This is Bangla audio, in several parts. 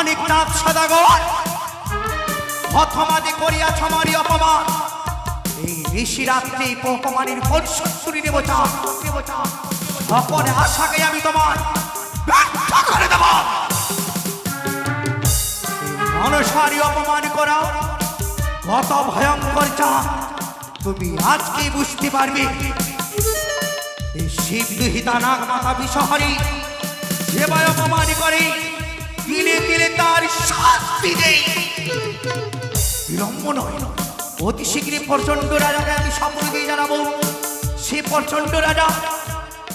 অনেক নাথ সদাগর। প্রথমাদে করিয়াছ আমারই অপমান। এই ঋষি রাত্রি অপমানের পরিশুরি দেবতা অপর আশাকে আমি তোমার করে দেব। মনসারি অপমান করা কত ভয়ঙ্কর চা তুমি আজকে বুঝতে পারবে। শিব দুহিতা নাগ মাতা বিষহরি যে ভয় অপমান করে দিনে দিনে তার শাস্তি দেই বিলম্ব নয়। অতি শীঘ্রই প্রচণ্ড রাজাকে আমি সামনে দিয়ে জানাব। সে প্রচণ্ড রাজা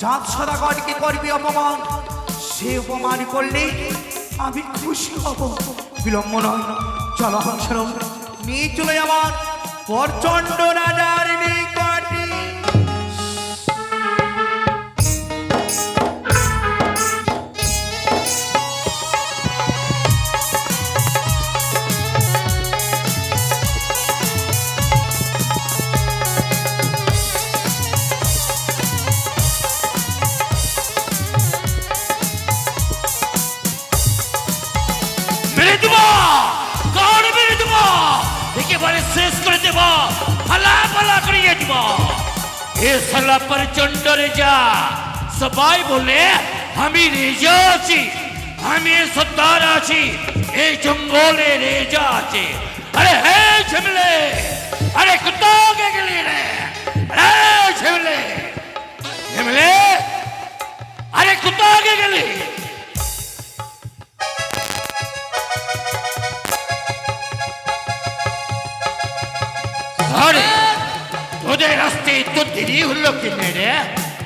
চাঁদ সদাগরকে করবে অপমান। সে অপমান করলে আমি খুশি হব। বিলম্ব নয়। চলো নিয়ে। চলে আমার প্রচণ্ড রাজার নিকটে। শেষ করে দেব ফালা ফালা করিয়ে দেব। এ সালা প্রচণ্ড রেজা সবাই বলে, আমি রেজা আছি, আমি সত্তার আছি, এই জঙ্গলে রেজা আছে। আরে হে ঝিমলে, আরে কোথাও গেলি রে? আরে ঝিমলে ঝিমলে, আরে কোথাও গেলি? তোদের রাস্তে তো দেরি হলো কিনে রে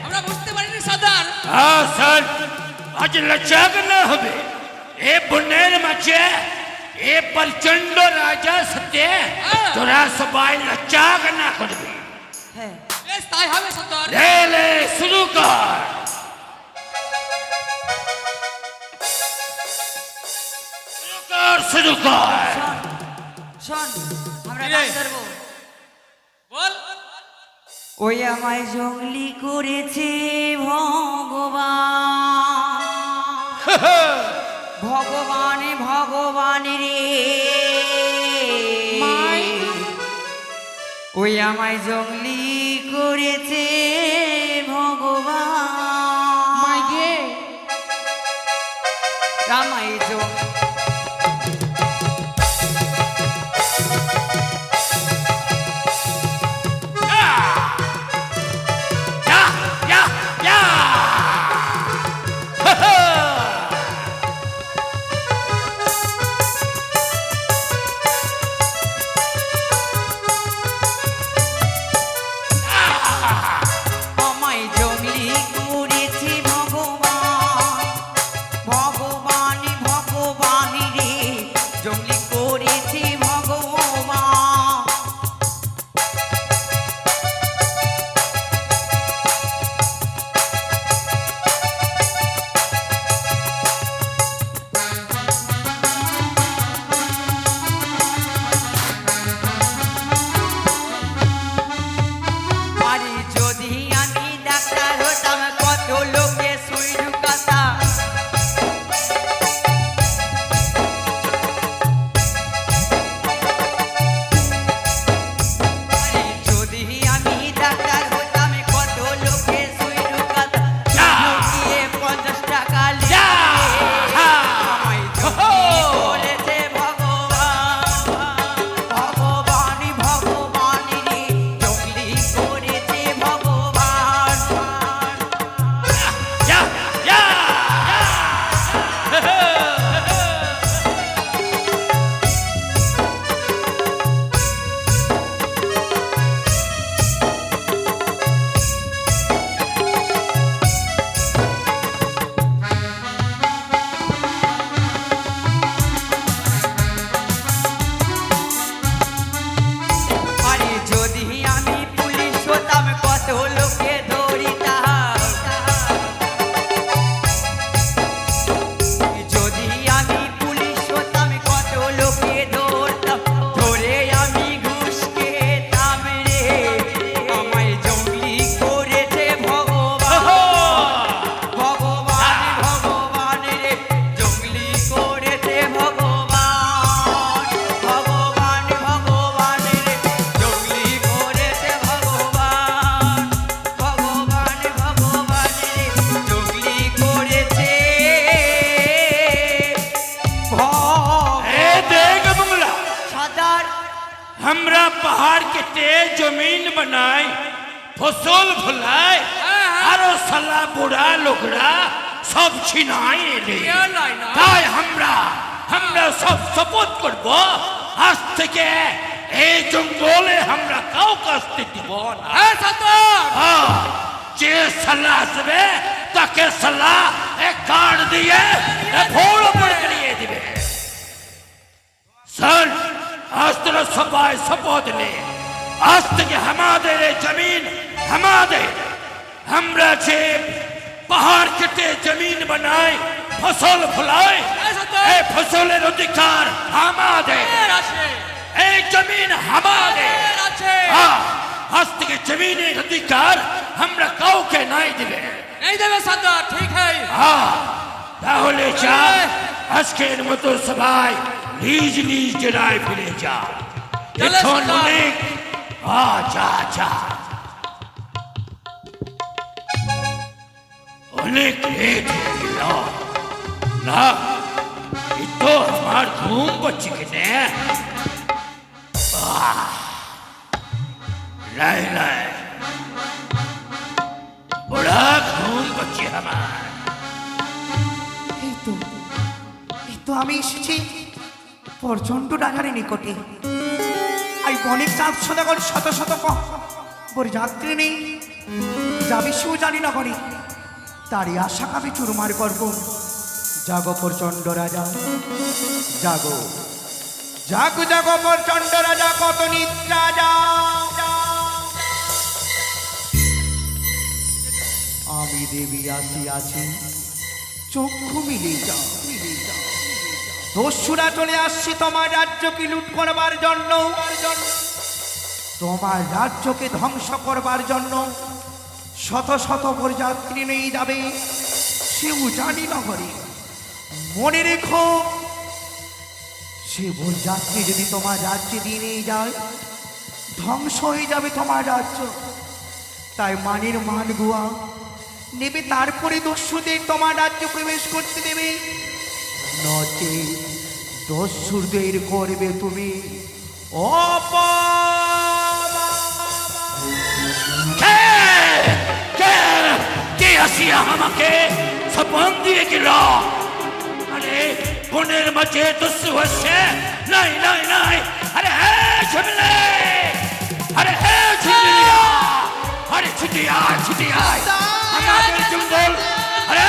আমরা বুঝতে পারিনি সাদার আসল আজ লজ্জা করনা হবে এ বনের মাঝে এ প্রচণ্ড রাজা সত্য তোরা সবাই লজ্জা করনা করবে হ্যাঁ বেশ তাই হবে সর্দার লে লে শুরু কর শুরু কর শুরু কর শোন আমরা কি রে? গান ধরবো বল ওই আমায় জঙ্গলি করেছে ভগবান। ভগবান ভগবান রে। ওই আমায় জঙ্গলি করেছে ভগবান। রামাই জঙ্গলি পাহাড় কেটে জমিন বানায় ফসল ফলায় আরও সালা বুড়া লোকরা সব ছিনাই এলে এ নয় না। তাই আমরা আমরা সব শপথ করব আজ থেকে এই জঙ্গলে আমরা কাউকে আসতে দিব না হ্যাঁ সর্দার হ্যাঁ, যে সালা আসবে তাকে সালা এক কার্ড দিয়ে ভোর উপরে করিয়ে দিবে স্যার আজ তোরা সবাই শপথ নে আজ থেকে আমাদের এই জমিন আমাদের আমরা যে পাহাড় কেটে জমিন বানাই ফসল ফলাই হ্যাঁ, সর্দার। এই ফসলের অধিকার আমাদের এর আছে এই জমিন আমাদের এর আছে হ্যাঁ, আজ থেকে জমিনের অধিকার আমরা কাউকে নাই দিবে এই দেবে সর্দার ঠিক है। হ্যাঁ, তাহলে যা আজকের মতো সবাই নিজ নিজ জেলায় ফিরে যা চলে এখন সর্দার। অনেক হ্যাঁ, যা যা অনেক লেট হয়ে গেল না এই তো আমার ঘুম পাচ্ছে কেনে লাই লাই বড়া ঘুম পাচ্ছে আমার এই তো এই তো আমি এসেছি। প্রচণ্ড রাজার নিকটে। এই বণিক চাঁদ সদাগর শত শত বর যাত্রী নেই। যাবে সেও জানি না করে তারই আশা কাবে চুরমার করব জাগো প্রচণ্ড রাজা। জাগো। জাগো জাগো প্রচণ্ড রাজা কত নিদ্রা যাও আমি দেবী আসি আছি চক্ষু মিলে যাও মিলে যাও। দস্যুরা চলে আসছে, তোমার রাজ্যকে লুট করবার জন্য। তোমার রাজ্যকে ধ্বংস করবার জন্য শত শত যাত্রী নিয়ে যাবে। সেও জানি নগরে মনে রেখো, সে যাত্রী যদি তোমার রাজ্যে দিয়ে নিয়ে যায়, ধ্বংস হয়ে যাবে তোমার রাজ্য। তাই মানের মান গুয়া। নেবে, তারপরে দস্যুদের তোমার রাজ্য প্রবেশ করতে দেবে। নচে দস্যুদের করবে তুমি কে? আসিয়া আমাকে সপন দিয়ে গেল আরে, বনের মাঝে দস্যু হচ্ছে। নাই নাই নাই। আরে, হে ঝুমলে! আরে, হে ঝুমলিয়া আরে, ছুটি আয় ছুটি আয়। আমাদের জঙ্গল, আরে,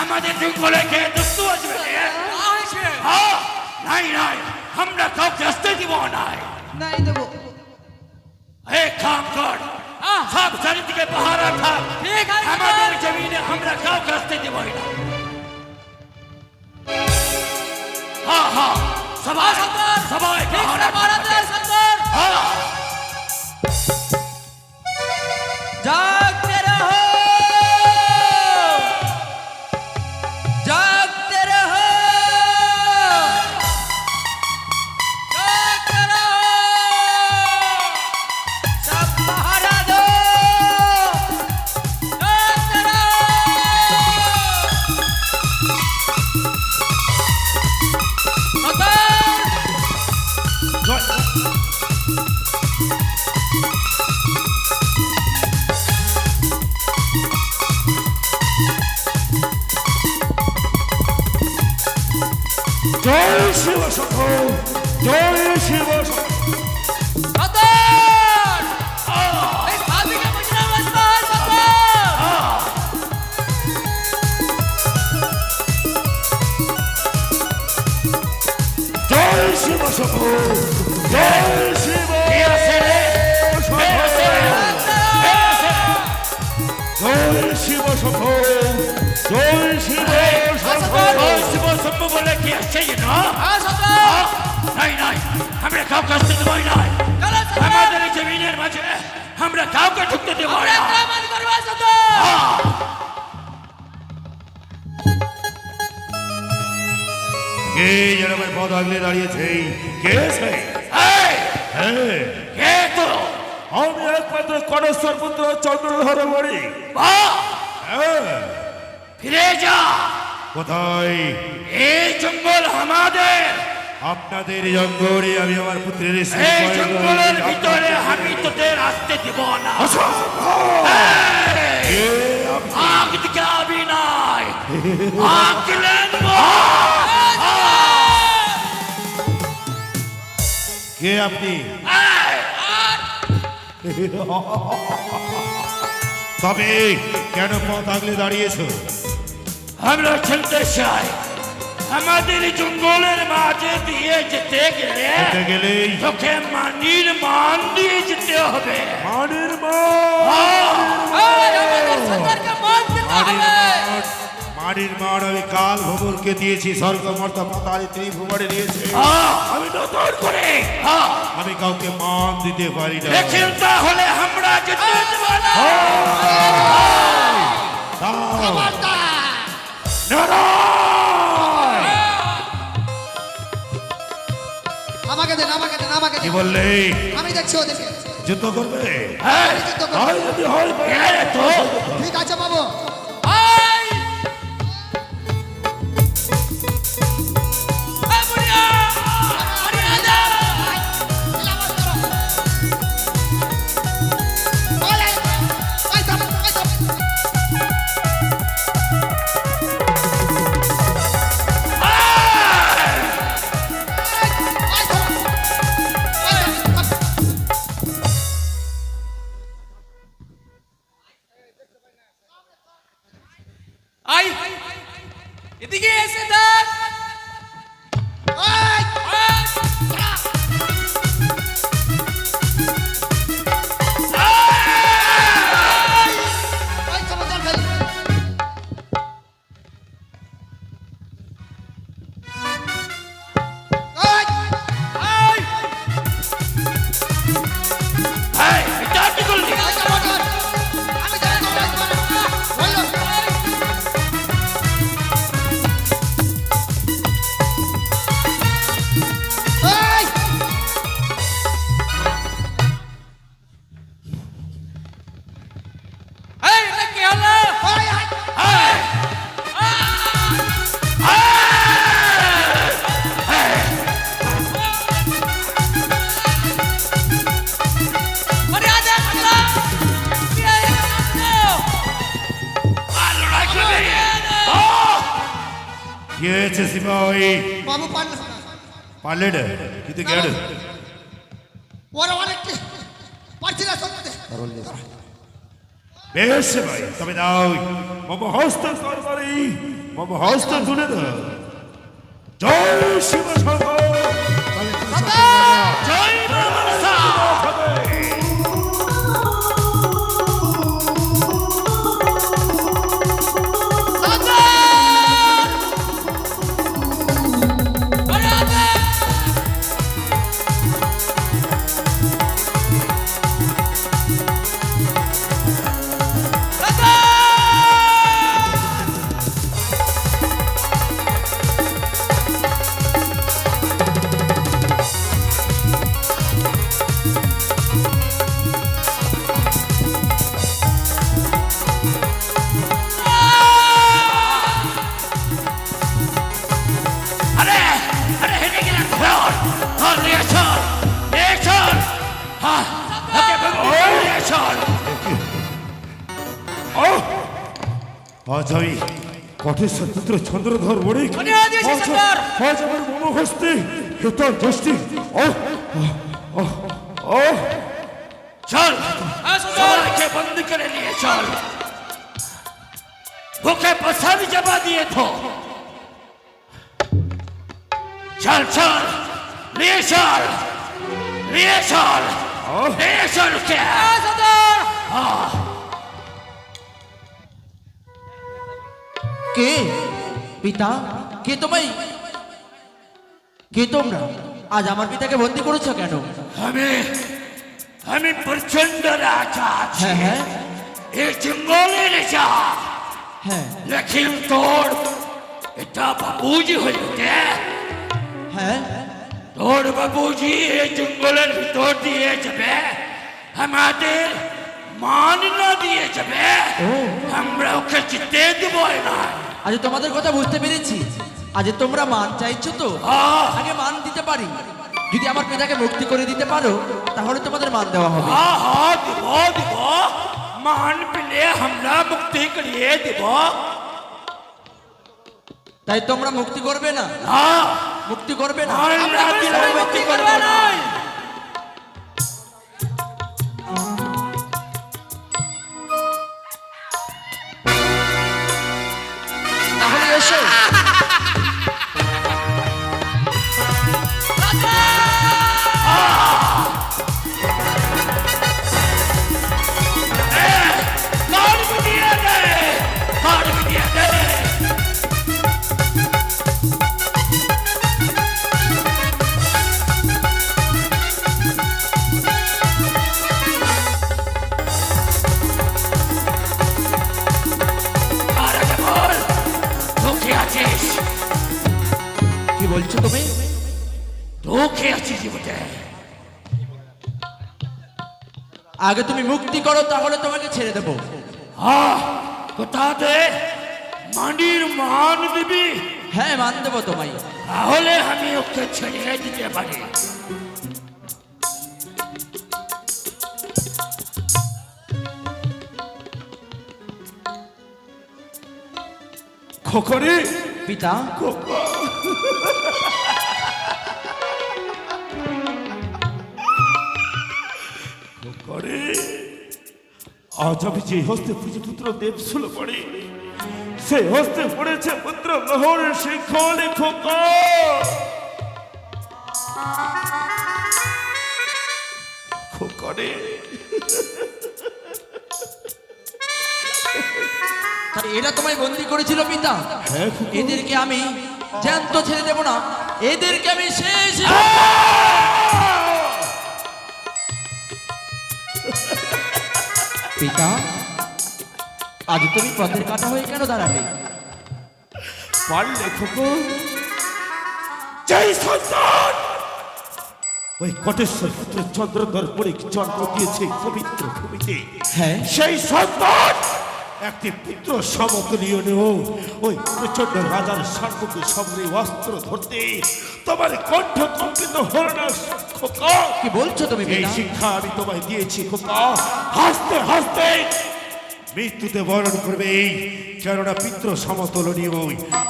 আমাদের জঙ্গলে কে দস্যু আসবে? हाँ, नहीं नहीं हम रखा तो की वो ना है। नहीं देखो एक काम कर सब सरित के बाहर था ठीक है हमारी ज़मीन हम रखा कब की वो हाँ। हाँ सवाल सरदार सवाल सरदार हाँ। जा। জয় শিব সখো জয় শিব জয় শিব সখো জয় শিব জয় শিব সখো বলে কি செய்யணும் নাই নাই আমরা কাউকে আসতে দেবো নাই আমাদের জমিনের মাঝে আমরা কাউকে ঢুকতে দেবো না কে যেন আমার পদ আগলে দাঁড়িয়েছে কে সেই কে তো আমি একমাত্র কনশ্বর পুত্র চন্দ্রধর বাড়ি ফিরে যা কোথায়? এই জঙ্গল আমাদের। আপনাদের জঙ্গলে আমি আমার পুত্রের এই জঙ্গলের ভিতরে আমি তোদের আসতে দিব না। আগ দিকে আবি নাই। আগ কে আপনি? তবে কেন পথ আগলে দাঁড়িয়েছো? আমরা চলতে চাই। আমাদের জঙ্গলের মাঝে দিয়ে যেতে গেলে গেলেই তোকে মানির মান দিয়ে যেতে হবে। মানের মা এই, আমাদের সরকারকে মান দিতে মানের হবে। মান। মানের মান আমি কাল ভবনকে দিয়েছি স্বর্গ মর্তা পাতালে ত্রিভুবনে দিয়েছে। আমি নতুন করে। আমি কাউকে মান দিতে পারি না। লেকিন তাহলে আমরা যেতে দেব না আমাকে দেন আমাকে দেন আমাকে কি বললে? আমি দেখছি ওদেরকে যুদ্ধ করবে? হ্যাঁ, যুদ্ধ করব। যদি হয় তো ঠিক আছে বাবু। আই এদিকে এসে দেখ পারলে না কিন্তু কেন অনেকটি পারছি না সত্যি বেশ ভাই তবে দাও মম হস্ত সরকারি মম হস্ত শুনে দাও জয় শিব বলো। জয় আজ আমি কঠেশ্বর পুত্র চন্দ্রধর মনে হয় আজ আমার মম হস্তে। হেতল যষ্টি ও ও চল। হ্যাঁ, সবাইকে বন্ধ করে নিয়ে চল। বুকে পসাদ জমা দিয়ে থো চল চল। নিয়ে চল। নিয়ে চল। নিয়ে চল কে? হ্যাঁ, কে? পিতা কে তোমায়? কে তোমরা? আজ আমার পিতাকে বন্দি করেছ কেন? আমি আমি প্রচণ্ড রাজা আছি। হ্যাঁ হ্যাঁ। এই জঙ্গলে রাজা। হ্যাঁ। লেকিন তোর এটা বাবুজি হইতে হ্যাঁ। তোর বাবুজি এই জঙ্গলের ভিতর দিয়ে যাবে। আমাদের মান না দিয়ে যাবে। আমরা ওকে জিতে দেব না আজ তোমাদের কথা বুঝতে পেরেছি। আজ তোমরা মান চাইছো তো! আগে মান দিতে পারি। যদি আমার পিতাকে মুক্তি করে দিতে পারো তাহলে তোমাদের মান দেওয়া হবে। মান পেলে আমরা মুক্তি করিয়ে দিব। তাই তোমরা মুক্তি করবে না। না। মুক্তি করবে না। মুক্তি করব? না। মুক্তি করো তাহলে তোমাকে ছেড়ে দেবো। হ্যাঁ কোথা মানির মান দিবি। হ্যাঁ মান দেবো তোমায়। তাহলে আমি ওকে ছেড়ে দিতে পারি। খোকরে? পিতা। করে আজ আমি যে হস্তে পুত্র দেবশুল পড়ে সে হস্তে পড়েছে পুত্র শিখল খোকরে। এরা তোমায় বন্দি করেছিল পিতা। হ্যাঁ, এদেরকে আমি জ্যান্ত ছেড়ে দেবো না। এদেরকে আমি শেষ পিতা আজ তুমি পথের কাটা হয়ে কেন দাঁড়ালে? পারলে খোকন। সন্তান! ওই কটেশ্বর পুত্র চন্দ্রধর পরে জন্ম দিয়েছে পবিত্র ভূমিতে। হ্যাঁ। সেই সন্তান! একটি পুত্র সমতুলীয় নেও। ওই প্রচণ্ড রাজার সর্বকে সামনে অস্ত্র ধরতে তোমার কণ্ঠ কম্পিত হল না খোকা। কি বলছো তুমি এই শিক্ষা আমি তোমায় দিয়েছি খোকা। হাসতে হাসতে মৃত্যুতে বরণ করবে এই। কেননা পিত্র সমতুলনীয়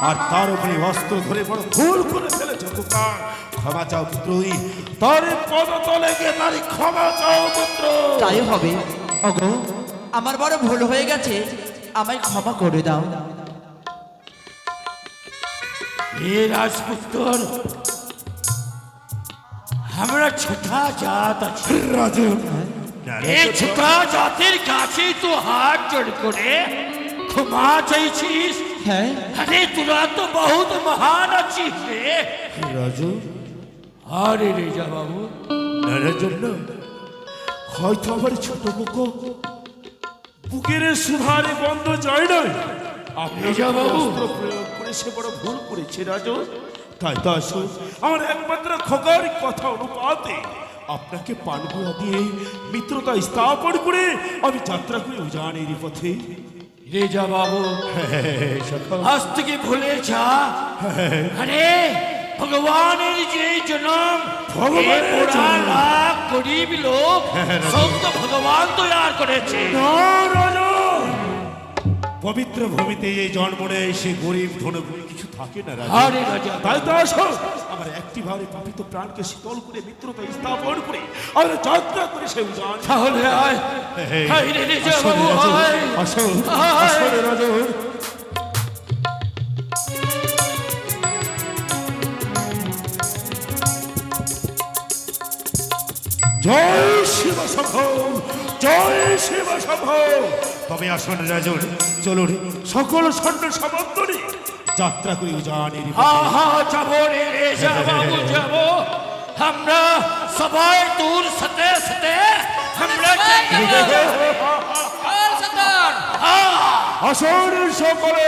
আর তার উপরে অস্ত্র ধরে বড় ভুল করে ফেলেছে খোকা। ক্ষমা চাও পুত্র তার পদতলে গিয়ে তারই ক্ষমা চাও পুত্র। তাই হবে। অগো আমার বড় ভুল হয়ে গেছে আমায় ক্ষমা করে দাও। এ রাজপুত্র আমরা ছোটা জাত আছি। রাজু। এই ছোটা জাতির কাছে তো হাত জোড় করে ক্ষমা চাইছিস। হ্যাঁ। আরে তোরা তো বহুত মহান আছিস রে। রাজু। আরে রেজা বাবু। নানার জন্য হয়তো আমার ছোট মুখো বুকের সুধারে বন্ধ যায় না আপনি। প্রয়োগ করে সে বড় ভুল করেছে রাজু। তাই তো আসুন আমার একমাত্র খবর কথা অনুপাতে আপনাকে পানগুয়া দিয়ে মিত্রতা স্থাপন করে আমি যাত্রা করি উজানের পথে। রেজা বাবু। সখা। আজ থেকে ভুলে যা আরে ভগবানের যে জন্ম বুড়া জন্ম। লাখ গরিব লোক সব তো ভগবান তৈয়ার করেছে! পবিত্র ভূমিতে এই জন্ম নেয় সে গরিব ধন কিছু থাকে না রাজা তাই তো আসো। আমার একটি ভাবে পাপিত প্রাণকে শীতল করে মিত্রতা স্থাপন করে আমরা যাত্রা করে সে তাহলে আয়। আসো আসো রাজু। জয় শিব শম্ভ জয় শিব শম্ভ তবে আসুন রাজন চলুন সকল স্বর্ণ সমন্তরে যাত্রা করি উজানের পথে। আহা যাব রে রেজা বাবু যাব। আমরা সবাই তোর সাথে সাথে আমরা আসুন সকলে